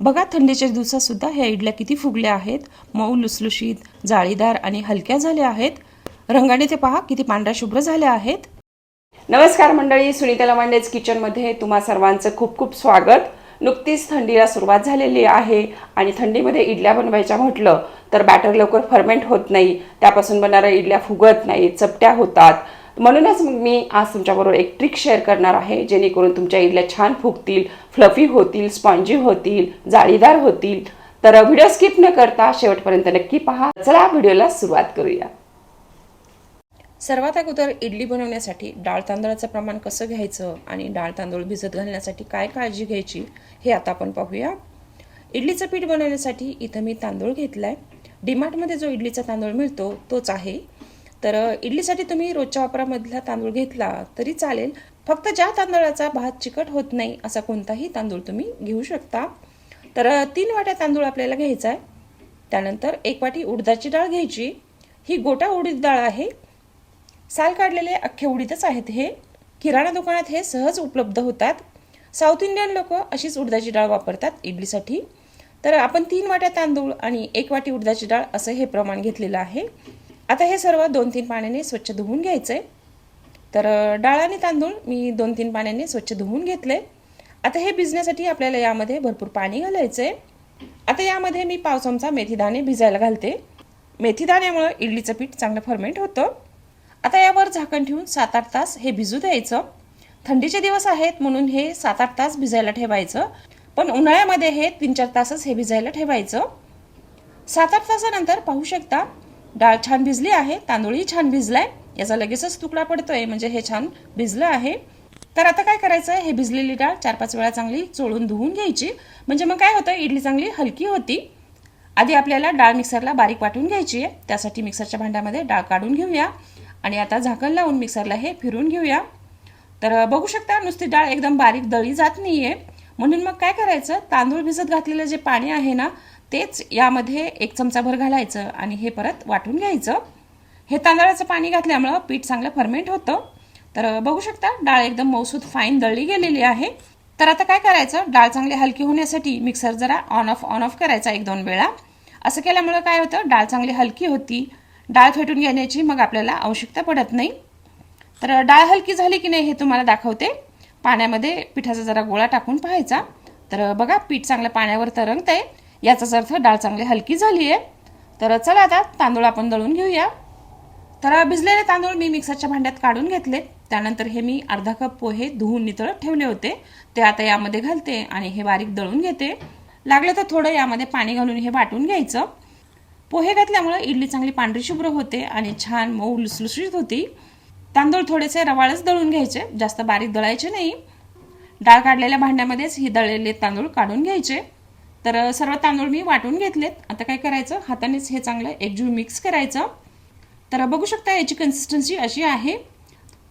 बघा थंडीच्या दिवसात सुद्धा ह्या इडल्या किती फुगल्या आहेत. मऊ लुसलुशीत जाळीदार आणि हलक्या झाल्या आहेत. रंगाने ते पहा किती पांढऱ्या शुभ्र झाल्या आहेत. नमस्कार मंडळी सुनीता लवांडेज किचनमध्ये तुम्हा सर्वांचं खूप खूप स्वागत. नुकतीच थंडीला सुरुवात झालेली आहे आणि थंडीमध्ये इडल्या बनवायच्या म्हटलं तर बॅटर लवकर फर्मेंट होत नाही. त्यापासून बनणाऱ्या इडल्या फुगत नाही चपट्या होतात. म्हणूनच मग मी आज तुमच्याबरोबर एक ट्रिक शेअर करणार आहे जेणेकरून तुमच्या इडल्या छान फुगतील फ्लफी होतील स्पॉन्जी होतील जाळीदार होतील. तर व्हिडिओ स्किप न करता शेवटपर्यंत नक्की पहा. चला व्हिडिओला सुरुवात करूया. सर्वात अगोदर इडली बनवण्यासाठी डाळ तांदळाचं प्रमाण कसं घ्यायचं आणि डाळ तांदूळ भिजत घालण्यासाठी काय काळजी घ्यायची हे आता आपण पाहूया. इडलीचं पीठ बनवण्यासाठी इथं मी तांदूळ घेतला आहे डीमार्टमध्ये जो इडलीचा तांदूळ मिळतो तोच आहे तर इडलीसाठी तुम्ही रोजच्या वापरामधला तांदूळ घेतला तरी चालेल. फक्त ज्या तांदळाचा भात चिकट होत नाही असा कोणताही तांदूळ तुम्ही घेऊ शकता. तर तीन वाट्या तांदूळ आपल्याला घ्यायचा आहे. त्यानंतर एक वाटी उडदाची डाळ घ्यायची. ही गोटा उडीद डाळ आहे. साल काढलेले अख्खे उडीदच आहेत हे. किराणा दुकानात हे सहज उपलब्ध होतात. साऊथ इंडियन लोक अशीच उडदाची डाळ वापरतात इडलीसाठी. तर आपण तीन वाट्या तांदूळ आणि एक वाटी उडदाची डाळ असं हे प्रमाण घेतलेलं आहे. आता हे सर्व दोन तीन पाण्याने स्वच्छ धुवून घ्यायचं. आहे तर डाळ आणि तांदूळ मी दोन तीन पाण्याने स्वच्छ धुवून घेतले. आता हे भिजण्यासाठी आपल्याला यामध्ये भरपूर पाणी घालायचं. आहे आता यामध्ये मी पाव चमचा मेथीदाणे भिजायला घालते. मेथीदाण्यामुळं इडलीचं पीठ चांगलं फर्मेंट होतं. आता यावर झाकण ठेवून सात आठ तास हे भिजू द्यायचं. थंडीचे दिवस आहेत म्हणून हे सात आठ तास भिजायला ठेवायचं. पण उन्हाळ्यामध्ये हे तीन चार तासच हे भिजायला ठेवायचं. सात आठ तासानंतर पाहू शकता डाळ छान भिजली आहे तांदूळही छान भिजलाय. याचा लगेचच तुकडा पडतोय म्हणजे हे छान भिजलं आहे. तर आता काय करायचं हे भिजलेली डाळ चार पाच वेळा चांगली चोळून धुवून घ्यायची. म्हणजे मग काय होतं? इडली चांगली हलकी होती. आधी आपल्याला डाळ मिक्सरला बारीक वाटून घ्यायची आहे. त्यासाठी मिक्सरच्या भांड्यामध्ये डाळ काढून घेऊया. आणि आता झाकण लावून मिक्सरला हे फिरून घेऊया. तर बघू शकता नुसती डाळ एकदम बारीक दळी जात नाहीये. म्हणून मग काय करायचं? तांदूळ भिजत घातलेलं जे पाणी आहे ना तेच यामध्ये एक चमचाभर घालायचं आणि हे परत वाटून घ्यायचं. हे तांदळाचं पाणी घातल्यामुळं पीठ चांगलं फर्मेंट होतं. तर बघू शकता डाळ एकदम मौसूद फाईन दळली गेलेली आहे. तर आता काय करायचं? डाळ चांगली हलकी होण्यासाठी मिक्सर जरा ऑन ऑफ ऑन ऑफ करायचा एक दोन वेळा. असं केल्यामुळं काय होतं? डाळ चांगली हलकी होती. डाळ फेटून घेण्याची मग आपल्याला आवश्यकता पडत नाही. तर डाळ हलकी झाली की नाही हे तुम्हाला दाखवते. पाण्यामध्ये पिठाचा जरा गोळा टाकून पाहायचा. तर बघा पीठ चांगलं पाण्यावर तरंगत आहे याचाच अर्थ डाळ चांगली हलकी झाली आहे तर चला आता तांदूळ आपण दळून घेऊया. तर भिजलेले तांदूळ मी मिक्सरच्या भांड्यात काढून घेतले. त्यानंतर हे मी अर्धा कप पोहे धुवून नितळत ठेवले होते. ते आता यामध्ये घालते आणि हे बारीक दळून घेते. लागलं तर थोडं यामध्ये पाणी घालून हे वाटून घ्यायचं. पोहे घातल्यामुळं इडली चांगली पांढरी शुभ्र होते आणि छान मऊ लुसलुसळीत होती. तांदूळ थोडेसे रवाळच दळून घ्यायचे जास्त बारीक दळायचे नाही. डाळ काढलेल्या भांड्यामध्येच ही दळलेले तांदूळ काढून घ्यायचे. तर सर्व तांदूळ मी वाटून घेतलेत. आता काय करायचं? हातानेच हे चांगलं एकजीव मिक्स करायचं. तर बघू शकता याची कन्सिस्टन्सी अशी आहे.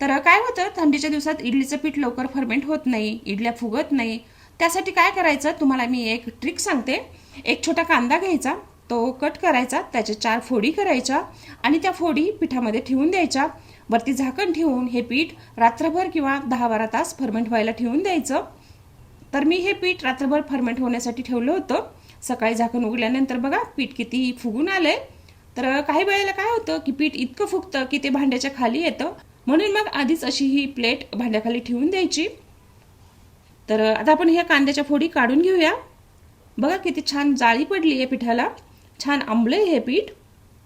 तर काय होतं? थंडीच्या दिवसात इडलीचं पीठ लवकर फर्मेंट होत नाही इडल्या फुगत नाही. त्यासाठी काय करायचं? तुम्हाला मी एक ट्रिक सांगते. एक छोटा कांदा घ्यायचा. तो कट करायचा. त्याचे चार फोडी करायच्या आणि त्या फोडी पिठामध्ये ठेवून द्यायच्या. वरती झाकण ठेवून हे पीठ रात्रभर किंवा दहा बारा तास फर्मेंट व्हायला ठेवून द्यायचं. तर मी हे पीठ रात्रभर फर्मेंट होण्यासाठी ठेवलं होतं. सकाळी झाकण उघडल्यानंतर बघा पीठ किती फुगून आलंय. तर काही वेळेला काय होतं की पीठ इतकं फुगतं की ते भांड्याच्या खाली येतं. म्हणून मग आधीच अशी ही प्लेट भांड्याखाली ठेवून द्यायची. तर आता आपण ह्या कांद्याच्या फोडी काढून घेऊया. बघा किती छान जाळी पडली आहे पिठाला. छान आंबले हे पीठ.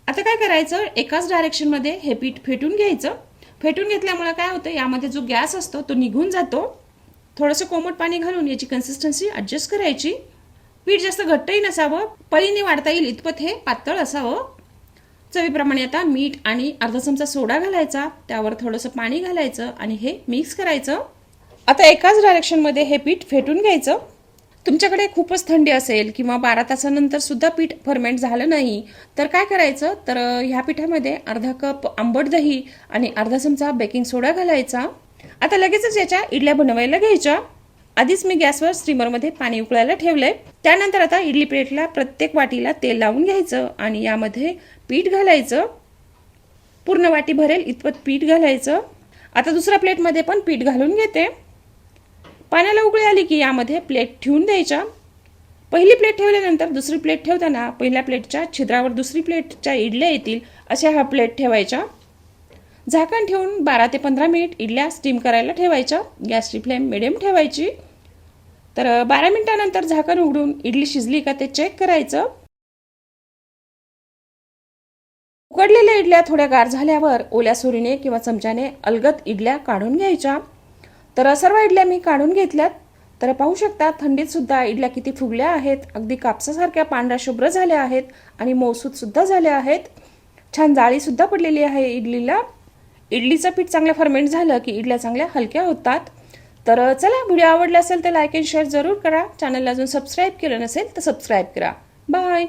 आता काय करायचं? एकाच डायरेक्शनमध्ये हे पीठ फेटून घ्यायचं. फेटून घेतल्यामुळे काय होतं? यामध्ये जो गॅस असतो तो निघून जातो. थोडंसं कोमट पाणी घालून याची कन्सिस्टन्सी ॲडजस्ट करायची. पीठ जास्त घट्टही नसावं पळीने वाढता येईल इतपत हे पातळ असावं. चवीप्रमाणे आता मीठ आणि अर्धा चमचा सोडा घालायचा त्यावर थोडंसं पाणी घालायचं आणि हे मिक्स करायचं. आता एकाच डायरेक्शनमध्ये हे पीठ फेटून घ्यायचं. तुमच्याकडे खूपच थंडी असेल किंवा बारा तासानंतर सुद्धा पीठ फर्मेंट झालं नाही तर काय करायचं? तर ह्या पिठामध्ये अर्धा कप आंबट दही आणि अर्धा चमचा बेकिंग सोडा घालायचा. आता लगेचच याच्या इडल्या बनवायला घ्यायच्या. आधीच मी गॅसवर स्टीमरमध्ये पाणी उकळायला ठेवलंय. त्यानंतर आता इडली प्लेटला प्रत्येक वाटीला तेल लावून घ्यायचं आणि यामध्ये पीठ घालायचं. पूर्ण वाटी भरेल इतपत पीठ घालायचं. आता दुसऱ्या प्लेटमध्ये पण पीठ घालून घेते. पाण्याला उकळी आली की यामध्ये प्लेट ठेवून द्यायच्या. पहिली प्लेट ठेवल्यानंतर दुसरी प्लेट ठेवताना पहिल्या प्लेटच्या छिद्रावर दुसरी प्लेटच्या इडल्या येतील अशा ह्या प्लेट ठेवायच्या. झाकण ठेवून बारा ते पंधरा मिनिट इडल्या स्टीम करायला ठेवायच्या. गॅसची फ्लेम मिडियम ठेवायची. तर बारा मिनिटानंतर झाकण उघडून इडली शिजली का ते चेक करायचं. उकडलेल्या इडल्या थोड्या गार झाल्यावर ओल्या सुरीने किंवा चमच्याने अलगत इडल्या काढून घ्यायच्या. तर सर्व इडल्या मी काढून घेतल्यात. तर पाहू शकता थंडीत सुद्धा इडल्या किती फुगल्या आहेत. अगदी कापसासारख्या पांढऱ्या शुभ्र झाल्या आहेत आणि मौसूद सुद्धा झाल्या आहेत. छान जाळी सुद्धा पडलेली आहे इडलीला. इडलीचं पीठ चांगलं फर्मेंट झालं की इडल्या चांगल्या हलक्या होतात. तर चला व्हिडिओ आवडला असेल तर लाईक अँड शेअर जरूर करा. चॅनलला अजून सबस्क्राईब केलं नसेल तर सबस्क्राईब करा. बाय